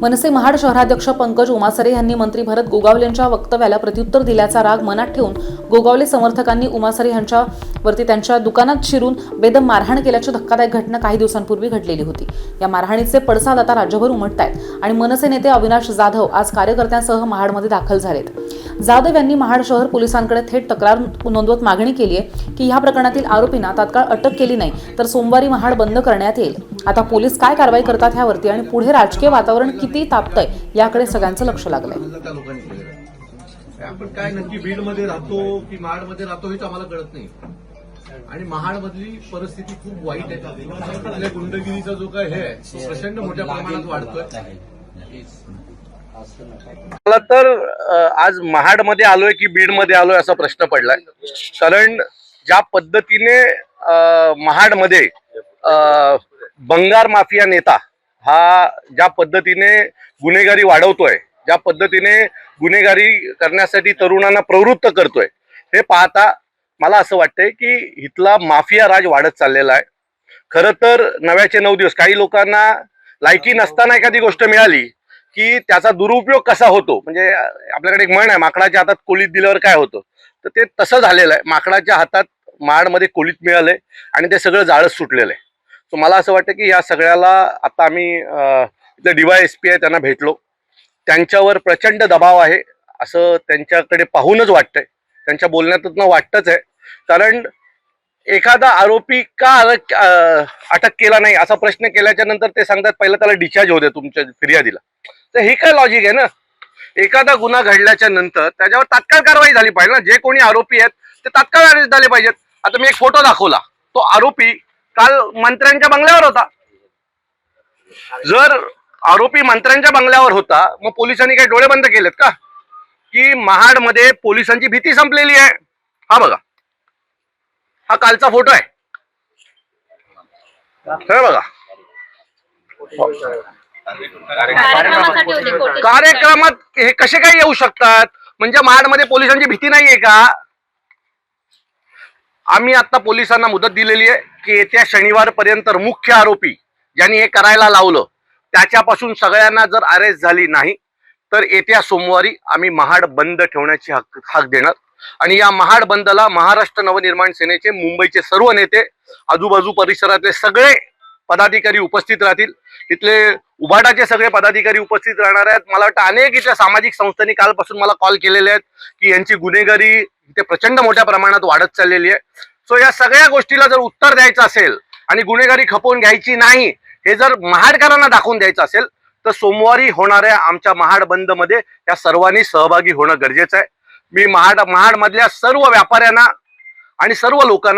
मनसे महाड शहराध्यक्ष पंकज उमासरे यांनी मंत्री भरत गोगावले यांच्या वक्तव्याला प्रत्युत्तर दिल्याचा राग मनात ठेवून गोगावले समर्थकांनी उमासरे यांच्या वरती त्यांच्या दुकानात शिरून बेदम मारहाण केल्याची धक्कादायक घटना काही दिवसांपूर्वी घडलेली होती. या मारहाणीचे पडसाद आता राज्यभर उमटत आहेत आणि मनसे नेते अविनाश जाधव आज कार्यकर्त्यांसह महाडमध्ये दाखल झालेत. जाधव यांनी महाड शहर पोलिसांकडे थेट तक्रार नोंदवत मागणी केली आहे की ह्या प्रकरणातील आरोपींना तात्काळ अटक केली नाही तर सोमवारी महाड बंद करण्यात येईल. आता पोलीस काय कारवाई करतात ह्यावरती आणि पुढे राजकीय वातावरण किती तापतंय याकडे सगळ्यांचं लक्ष लागलंय. आपण काय नक्की बीडमध्ये राहतो की महाडमध्ये राहतो हेच आम्हाला कळत नाही. आणि महाडमधली परिस्थिती खूप वाईट आहे. आपल्या गुंडगिरीचा जो काय हे तो प्रचंड मोठ्या प्रमाणात वाढतोय. मला तर आज महाडमध्ये आलोय की बीडमध्ये आलोय असा प्रश्न पडलाय. कारण ज्या पद्धतीने महाडमध्ये बंगार माफिया नेता हा ज्या पद्धतीने गुन्हेगारी वाढवतोय ज्या पद्धतीने गुन्हेगारी करण्यासाठी तरुणांना प्रवृत्त करतोय हे पाहता मला असं वाटतंय की इथला माफिया राज वाढत चाललेला आहे. खरं तर नव्याचे नऊ दिवस काही लोकांना लायकी नसताना एखादी गोष्ट मिळाली की त्याचा दुरुपयोग कसा होतो? म्हणजे आपल्याकडे एक म्हण आहे माकडाच्या हातात कोलीत दिल्यावर काय होतं? तर ते तसं झालेलं आहे. माकडाच्या हातात माडमध्ये कोलीत मिळालंय आणि ते सगळं जाळच सुटलेलं आहे. सो मला असं वाटतं की या सगळ्याला आता आम्ही इथं डीवाय एस पी आहे त्यांना भेटलो. त्यांच्यावर प्रचंड दबाव आहे असं त्यांच्याकडे पाहूनच वाटतंय. त्यांच्या बोलण्यातून वाटतच आहे. कारण एखादा आरोपी का अटक केला नाही असा प्रश्न केल्याच्यानंतर ते सांगतात पहिला त्याला डिस्चार्ज होऊ तुमच्या फिर्यादीला. तर हे काय लॉजिक आहे ना? एखादा गुन्हा घडल्याच्या नंतर त्याच्यावर तात्काळ कारवाई झाली पाहिजे ना. जे कोणी आरोपी आहेत ते तात्काळ अरेस्ट झाले पाहिजेत. आता मी एक फोटो दाखवला. तो आरोपी काल मंत्र्यांच्या बंगल्यावर होता. जर आरोपी मंत्र्यांच्या बंगल्यावर होता मग पोलिसांनी काही डोळे बंद केलेत का? की महाडमध्ये पोलिसांची भीती संपलेली आहे. हा बघा. हा कालचा फोटो आहे. हे बघा. कार्यक्रमात हे कसे काय येऊ शकतात? म्हणजे महाडमध्ये पोलिसांची भीती नाहीये का? आम्ही आता पोलिसांना मुदत दिलेली आहे की येत्या शनिवार पर्यंत मुख्य आरोपी ज्यांनी हे करायला लावलं त्याच्यापासून सगळ्यांना जर अरेस्ट झाली नाही तर येत्या सोमवारी आम्ही महाड बंद ठेवण्याची हक हाक देणार. आणि या महाड बंदला महाराष्ट्र नवनिर्माण सेनेचे मुंबईचे सर्व नेते आजूबाजू परिसरातले सगळे पदाधिकारी उपस्थित राहतील. तिथले उभाटाचे सगळे पदाधिकारी उपस्थित राहणार आहेत. मला वाटतं अनेक इथल्या सामाजिक संस्थांनी कालपासून मला कॉल केलेले आहेत की यांची गुन्हेगारी इथे प्रचंड मोठ्या प्रमाणात वाढत चाललेली आहे. सो या सगळ्या गोष्टीला जर उत्तर द्यायचं असेल आणि गुन्हेगारी खपवून घ्यायची नाही हे जर महाडकरांना दाखवून द्यायचं असेल तर सोमवारी होणाऱ्या आमच्या महाड बंदमध्ये या सर्वांनी सहभागी होणं गरजेचं आहे. मी महाड महाडमधल्या सर्व व्यापाऱ्यांना आणि सर्व लोकांना